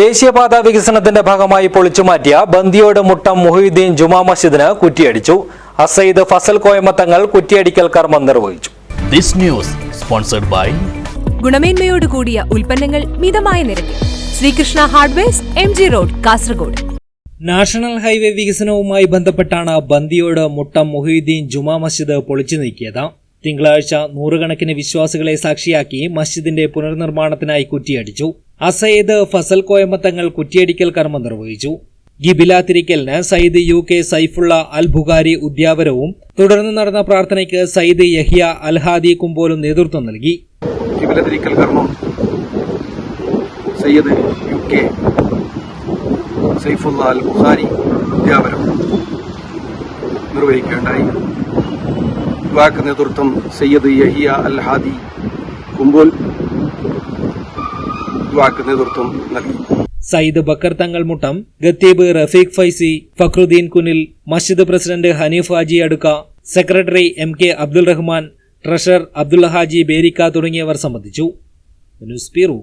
ദേശീയപാത വികസനത്തിന്റെ ഭാഗമായി പൊളിച്ചുമാറ്റിയ ബന്ദിയോട് മുട്ടം മുഹിയുദ്ദീൻ ജുമാ മസ്ജിദിന് കുറ്റിയടിച്ചു. അസൈദ് ഫസൽ കോയമത്തങ്ങൾ കുറ്റിയടിക്കൽ കർമ്മം നിർവഹിച്ചു. ദിസ് ന്യൂസ് സ്പോൺസർഡ് ബൈ ഗുണമേന്മയോട് കൂടിയ ഉൽപ്പന്നങ്ങൾ മിതമായ നിരക്കിൽ. Sreekrishna hardwares M G road Kasaragod. National highway വികസനവുമായി ബന്ധപ്പെട്ടാണ് ബന്ദിയോട് മുട്ടം മുഹിയുദ്ദീൻ ജുമാ മസ്ജിദ് പൊളിച്ചു നീക്കിയത്. തിങ്കളാഴ്ച നൂറുകണക്കിന് വിശ്വാസികളെ സാക്ഷിയാക്കി മസ്ജിദിന്റെ പുനർനിർമ്മാണത്തിനായി കുറ്റിയടിച്ചു. അസയ്യദ് ഫസൽ കോയമത്തങ്ങൾ കുറ്റിയടിക്കൽ കർമ്മം നിർവഹിച്ചു. ഗിബില തിരിക്കലിന് സയ്യിദ് യു കെ സൈഫുള്ള അൽ ബുഖാരി ഉദ്യാവരവും തുടർന്ന് നടന്ന പ്രാർത്ഥനയ്ക്ക് സയ്യിദ് യഹിയ അൽഹാദി കുമ്പോലും നേതൃത്വം നൽകി. കിബിലതിരിക്കൽ കർമ്മം സയ്യിദ് യു കെ സൈഫുള്ള അൽ ബുഖാരി വാക്ക് നേതൃത്വം സയ്യിദ് യഹിയ അൽഹാദി കുമ്പോൽ വാക്ക് നേതൃത്വം നൽകി. സയ്യിദ് ബക്കർ തങ്ങൾ മുട്ടം ഗത്തീബ് റഫീഖ് ഫൈസി ഫക്രുദ്ദീൻ കുനിൽ മസ്ജിദ് president Hanif Haji Adukka secretary M K Abdul Rahman treasurer Abdul Haji Berika തുടങ്ങിയവർ സംബന്ധിച്ചു. News bureau